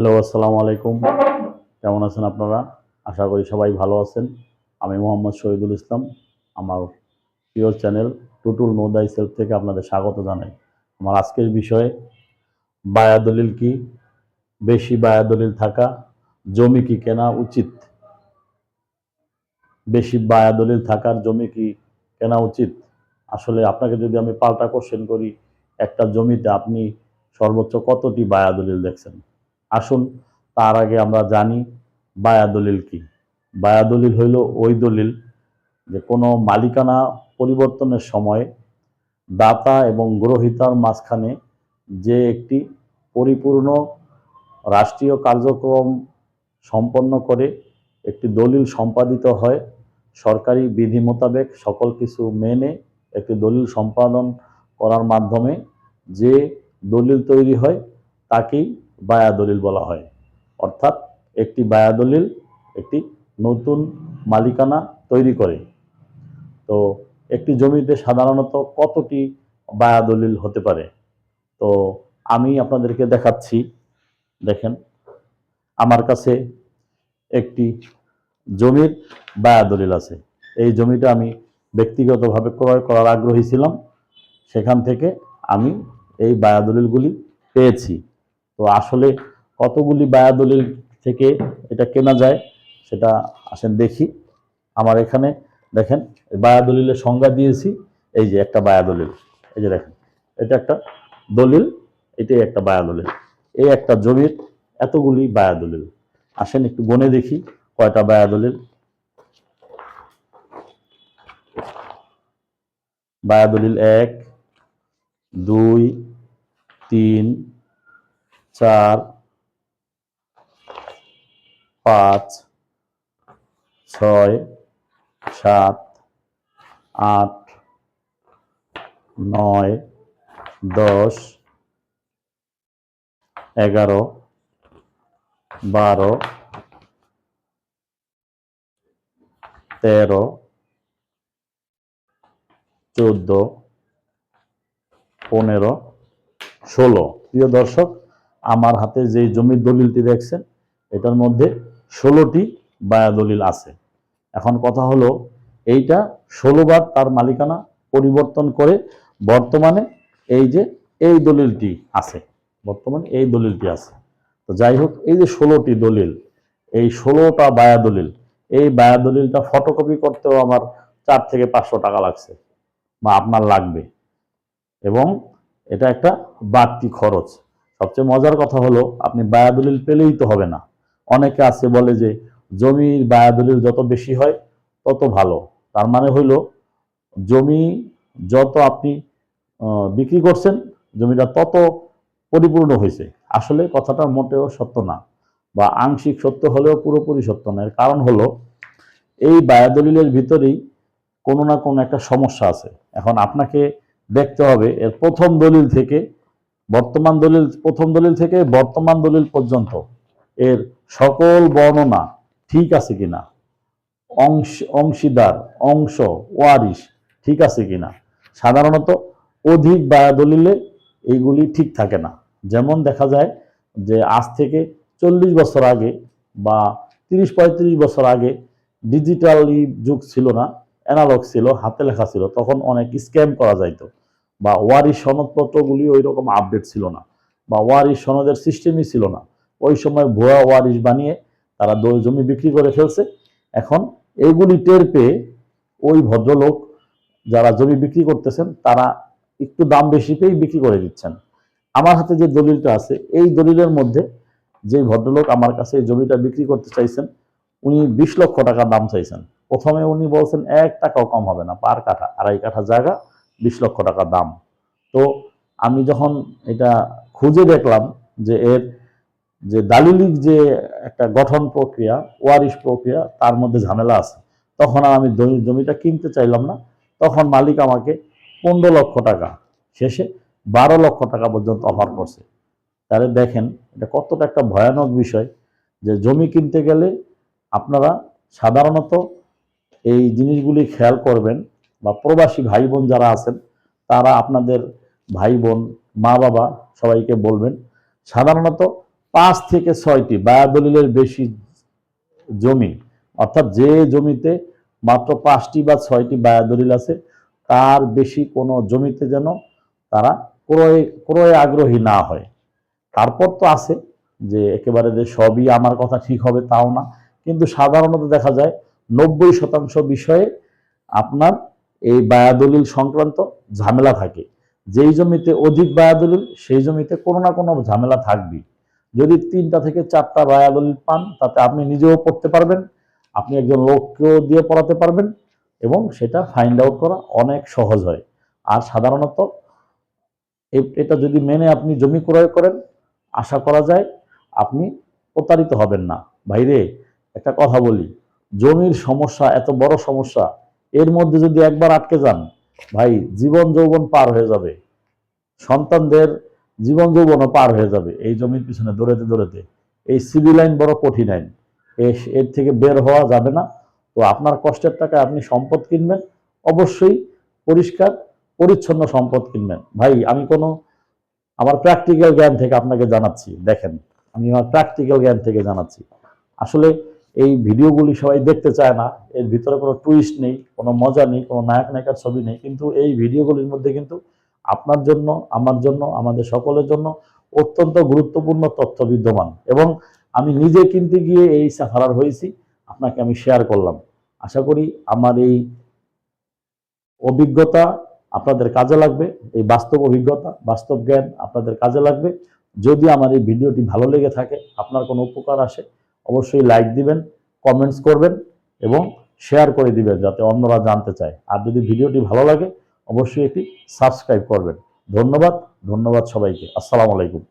Hello, আসসালামু আলাইকুম। কেমন আছেন আপনারা? আশা করি সবাই ভালো আছেন। আমি মোহাম্মদ শহীদুল ইসলাম। আমার প্রিয় চ্যানেল টুটুল নোদাই সেলফ থেকে আপনাদের স্বাগত জানাই। আমার আজকের বিষয়ে, বায়া দলিল কি? বেশি বায়া দলিল থাকা, জমি কি কেনা উচিত? বেশি বায়া দলিল থাকার জমি কি কেনা উচিত? আসলে আপনাকে যদি আমি পাল্টা কোশ্চেন করি, একটা জমিতে আপনি সর্বোচ্চ কতটি বায়া দলিল দেখছেন? আসুন, তার আগে আমরা জানি বায়া দলিল কি। বায়া দলিল হইল ওই দলিল যে কোনো মালিকানা পরিবর্তনের সময় দাতা এবং গ্রহিতার মাঝখানে যে একটি পরিপূর্ণ রাষ্ট্রীয় কার্যক্রম সম্পন্ন করে একটি দলিল সম্পাদিত হয়, সরকারি বিধি মোতাবেক সকল কিছু মেনে একটি দলিল সম্পাদন করার মাধ্যমে যে দলিল তৈরি হয়, তাকেই বায়া দলিল বলা হয়। অর্থাৎ একটি বায়া দলিল একটি নতুন মালিকানা তৈরি করে। তো একটি জমিতে সাধারণত কতটি বায়া দলিল হতে পারে? তো আমি আপনাদেরকে দেখাচ্ছি, দেখেন, আমার কাছে একটি জমির বায়া দলিল আছে। এই জমিটা আমি ব্যক্তিগতভাবে ক্রয় করার আগ্রহী ছিলাম। সেখান থেকে আমি এই বায়া দলিলগুলি পেয়েছি। তো আসলে কতগুলি বায়া দলিল থেকে এটা কেনা যায় সেটা আসেন দেখি। আমার এখানে দেখেন বায়া দলিলের সংজ্ঞা দিয়েছি, এই যে একটা বায়াদলিল, এই যে দেখেন, এটা একটা দলিল, এটাই একটা বায়া দলিল এই একটা জমির এতগুলি বায়াদলিল। আসেন একটু গনে দেখি কয়টা বায়াদলিল। বায়াদলিল এক, দুই, তিন চার, পাঁচ, ছয়, সাত, আট, নয়, দশ, এগারো, বারো, তেরো, চোদ্দ, পনেরো, ষোলো। প্রিয় দর্শক আমার হাতে যে জমির দলিলটি দেখছেন, এটার মধ্যে ষোলোটি বায়া দলিল আছে। এখন কথা হলো, এইটা ষোলোবার তার মালিকানা পরিবর্তন করে বর্তমানে এই যে এই দলিলটি আছে, বর্তমানে এই দলিলটি আছে। তো যাই হোক, এই যে ষোলোটি দলিল, এই ষোলোটা বায়া দলিল, এই বায়া দলিলটা ফটোকপি করতেও আমার চার থেকে পাঁচশো টাকা লাগছে, বা আপনার লাগবে। এবং এটা একটা বাড়তি খরচ। সবচেয়ে মজার কথা হলো, আপনি বায়া দলিল পেলেই তো হবে না। অনেকে আছে বলে যে, জমির বায়া দলিল যত বেশি হয়, তত ভালো। তার মানে হইল, জমি যত আপনি বিক্রি করছেন, জমিটা তত পরিপূর্ণ হয়েছে আসলে কথাটা মোটেও সত্য না, বা আংশিক সত্য হলেও পুরোপুরি সত্য না। এর কারণ হলো, এই বায়াদলিলের ভিতরেই কোনো না কোনো একটা সমস্যা আছে। এখন আপনাকে দেখতে হবে, এর প্রথম দলিল থেকে বর্তমান দলিল, প্রথম দলিল থেকে বর্তমান দলিল পর্যন্ত এর সকল বর্ণনা ঠিক আছে কিনা? অংশ, অংশীদার, অংশ, ওয়ারিশ ঠিক আছে কিনা? সাধারণত অধিক বায়া দলিলে এইগুলি ঠিক থাকে না। যেমন দেখা যায় যে আজ থেকে চল্লিশ বছর আগে বা তিরিশ, পঁয়ত্রিশ বছর আগে ডিজিটালি যুগ ছিল না, অ্যানালগ ছিল, হাতে লেখা ছিল, তখন অনেক স্ক্যাম করা যাইতো। বা ওয়ারিশ সনদপত্রগুলি ওই রকম আপডেট ছিল না বা ওয়ারিশ সনদের সিস্টেমই ছিল না। ওই সময় ভুয়া ওয়ারিশ বানিয়ে তারা জমি বিক্রি করে ফেলছে। এখন এইগুলি টের পেয়ে ওই ভদ্রলোক যারা জমি বিক্রি করতেছেন, তারা একটু দাম বেশি পেয়েই বিক্রি করে দিচ্ছেন। আমার হাতে যে দলিলটা আছে, এই দলিলের মধ্যে যে ভদ্রলোক আমার কাছে এই জমিটা বিক্রি করতে চাইছেন, উনি বিশ লক্ষ টাকা দাম চাইছেন। প্রথমে উনি বলছেন, এক টাকাও কম হবে না, পার কাঠা, আড়াই কাঠা জায়গা বিশ লক্ষ টাকা দাম। তো আমি যখন এটা খুঁজে দেখলাম যে এর যে দালিলিক যে একটা গঠন প্রক্রিয়া, ওয়ারিশ প্রক্রিয়া, তার মধ্যে ঝামেলা আছে। তখন আর আমি জমি- জমিটা কিনতে চাইলাম না। তখন মালিক আমাকে পনেরো লক্ষ টাকা শেষে বারো লক্ষ টাকা পর্যন্ত অফার করছে। তাহলে দেখেন, এটা কতটা একটা ভয়ানক বিষয় যে জমি কিনতে গেলে আপনারা সাধারণত এই জিনিসগুলি খেয়াল করবেন বা প্রবাসী ভাই বোন যারা আছেন, তারা আপনাদের ভাই বোন মা বাবা সবাইকে বলবেন, সাধারণত পাঁচ থেকে ছয়টি বায়া দলিলের বেশি জমি, অর্থাৎ যে জমিতে মাত্র পাঁচটি বা ছয়টি বায়া দলিল আছে, তার বেশি কোনো জমিতে যেন তারা ক্রয়, ক্রয়ে আগ্রহী না হয়। তারপর তো আছে যে একেবারে যে সবই আমার কথা ঠিক হবে তাও না, কিন্তু সাধারণত দেখা যায় নব্বই শতাংশ বিষয়ে আপনার এই বায়াদলিল সংক্রান্ত ঝামেলা থাকে। যেই জমিতে অধিক বায়াদলিল, সেই জমিতে কোনো না কোনো ঝামেলা থাকবে যদি তিনটা থেকে চারটা বায়াদলিল পান, তাতে আপনি নিজেও পড়তে পারবেন, আপনি একজন লোককেও দিয়ে পড়াতে পারবেন এবং সেটা ফাইন্ড আউট করা অনেক সহজ হয়। আর সাধারণত এটা যদি মেনে আপনি জমি ক্রয় করেন, আশা করা যায় আপনি প্রতারিত হবেন না। ভাইরে, একটা কথা বলি, জমির সমস্যা, এত বড় সমস্যা এর মধ্যে যদি একবার আটকে যান, ভাই, জীবন যৌবন পার হয়ে যাবে। সন্তানদের জীবন যৌবনও পার হয়ে যাবে এই জমির পিছনে, দৌড়াতে দৌড়াতে। এই সিভিল আইন বড় কঠিন আইন। এর থেকে বের হওয়া যাবে না। তো আপনার কষ্টের টাকায় আপনি সম্পদ কিনবেন, অবশ্যই পরিষ্কার, পরিচ্ছন্ন সম্পদ কিনবেন। ভাই, আমি কোনো, আমার প্র্যাকটিক্যাল জ্ঞান থেকে আপনাকে জানাচ্ছি। দেখেন, আমি আমার প্র্যাকটিক্যাল জ্ঞান থেকে জানাচ্ছি। আসলে এই ভিডিওগুলি সবাই দেখতে চায় না, এর ভিতরে কোনো টুইস্ট নেই, কোনো মজা নেই, কোনো নায়ক নায়িকার ছবি নেই, কিন্তু এই ভিডিওগুলির মধ্যে কিন্তু আপনার জন্য, আমার জন্য, আমাদের সকলের জন্য অত্যন্ত গুরুত্বপূর্ণ তথ্য বিদ্যমান এবং আমি নিজে কিনতে গিয়ে এই সাফারার হয়েছি, আপনাকে আমি শেয়ার করলাম। আশা করি আমার এই অভিজ্ঞতা আপনাদের কাজে লাগবে, এই বাস্তব অভিজ্ঞতা, বাস্তব জ্ঞান আপনাদের কাজে লাগবে। যদি আমার এই ভিডিওটি ভালো লেগে থাকে, আপনার কোনো উপকার আসে অবশ্যই লাইক দিবেন কমেন্টস করবেন এবং শেয়ার করে দিবেন যাতে অন্যরা জানতে চায়। আর যদি ভিডিওটি ভালো লাগে, অবশ্যই এটি সাবস্ক্রাইব করবেন। ধন্যবাদ ধন্যবাদ সবাইকে। আসসালামু আলাইকুম।